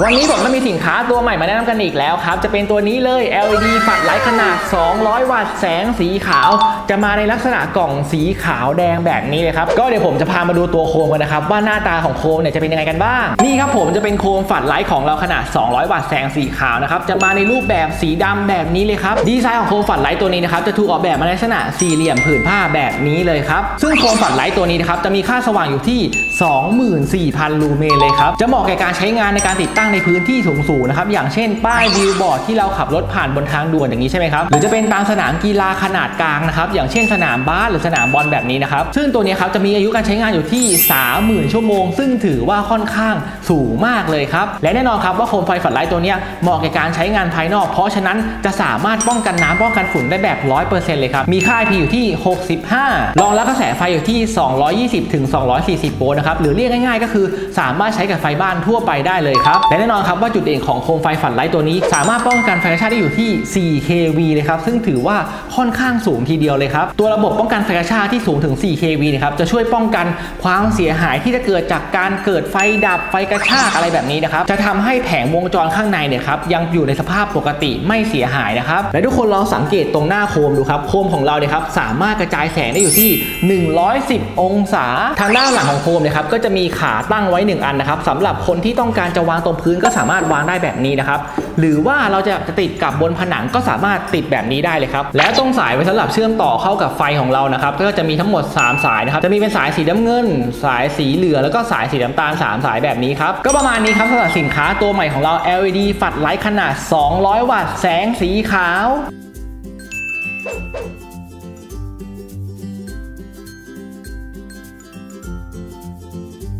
วันนี้ผมก็มีสินค้าตัวใหม่มาแนะนำกันอีกแล้วครับ จะเป็นตัวนี้เลย LED ฝัดไลท์ขนาด 200 วัตต์แสงสีขาว จะมาในลักษณะกล่องสีขาวแดงแบบนี้เลยครับ ก็เดี๋ยวผมจะพามาดูตัวโคมกันนะครับ ว่าหน้าตาของโคมเนี่ยจะเป็นยังไงกันบ้าง นี่ครับผมจะเป็นโคมฝัดไลท์ของเราขนาด 200 วัตต์แสงสีขาวนะครับ จะมาในรูปแบบสีดำแบบนี้เลยครับ ดีไซน์ของโคมฝัดไลท์ตัวนี้นะครับ จะถูกออกแบบมาในลักษณะสี่เหลี่ยมผืนผ้าแบบนี้เลยครับ ซึ่งโคมฝัดไลท์ตัวนี้นะครับ จะมีค่าสว่างอยู่ที่ 24,000 ลูเมนเลยครับ จะเหมาะแก่การใช้งานในการติดตั้งในพื้นที่สูงๆนะครับอย่างเช่น ป้ายบิลบอร์ดที่เราขับรถผ่านบนทางด่วนอย่างนี้ใช่ไหมครับหรือจะเป็นตามสนามกีฬาขนาดกลางนะครับอย่างเช่นสนามบาสหรือสนามบอลแบบนี้นะครับซึ่งตัวนี้ครับจะมีอายุการใช้งานอยู่ที่ 30,000 ชั่วโมง ซึ่งถือว่าค่อนข้างสูงมากเลยครับและแน่นอนครับว่าโคมไฟฝัดไลท์ตัวนี้เหมาะแก่การใช้งานภายนอก เพราะฉะนั้นจะสามารถป้องกันน้ำป้องกันฝุ่นได้แบบ 100%เลยครับมีค่า IP อยู่ที่ 65 รองรับกระแสไฟอยู่ที่ 220ถึง240 โวลต์นะครับหรือเรียกง่ายๆ ก็คือสามารถใช้กับไฟบ้านทั่วไปได้เลยครับและแน่นอนครับว่าจุดเด่นของโคมไฟฝัดไลท์ตัวนี้ สามารถป้องกันไฟกระชากได้อยู่ที่ 4 kV เลยครับซึ่งถือว่าค่อนข้างสูงทีเดียวเลยครับตัวระบบป้องกันไฟกระชากที่สูงถึง 4 kV นะครับจะช่วยป้องกันความเสียหายที่จะเกิดจากการเกิดไฟดับไฟกระชากอะไรแบบนี้นะครับจะทำให้แผงวงจรข้างในเนี่ยครับยังอยู่ในสภาพปกติไม่เสียหายนะครับและทุกคนลองสังเกตตรงหน้าโคมดูครับโคมของเราเนี่ยครับสามารถกระจายแสงได้อยู่ที่ 110 องศา ทางด้านหลังของโคมเนี่ยครับก็จะมีขาตั้งไว้ 1 อันนะครับสำหรับคนที่ต้องการจะวางตรงพื้นก็สามารถวางได้แบบนี้นะครับ หรือว่าเราจะติดกับบนผนังก็สามารถติดแบบนี้ได้เลยครับ และตรงสายไว้สำหรับเชื่อมต่อเข้ากับไฟของเรานะครับ ก็จะมีทั้งหมด 3 สายนะครับ จะมีเป็นสายสีน้ำเงิน สายสีเหลืองแล้วก็สายสีน้ำตาล 3 สายแบบนี้ครับ ก็ประมาณนี้ครับสำหรับสินค้าตัวใหม่ของเรา LED ฝัดไลท์ขนาด 200 วัตต์ แสงสีขาว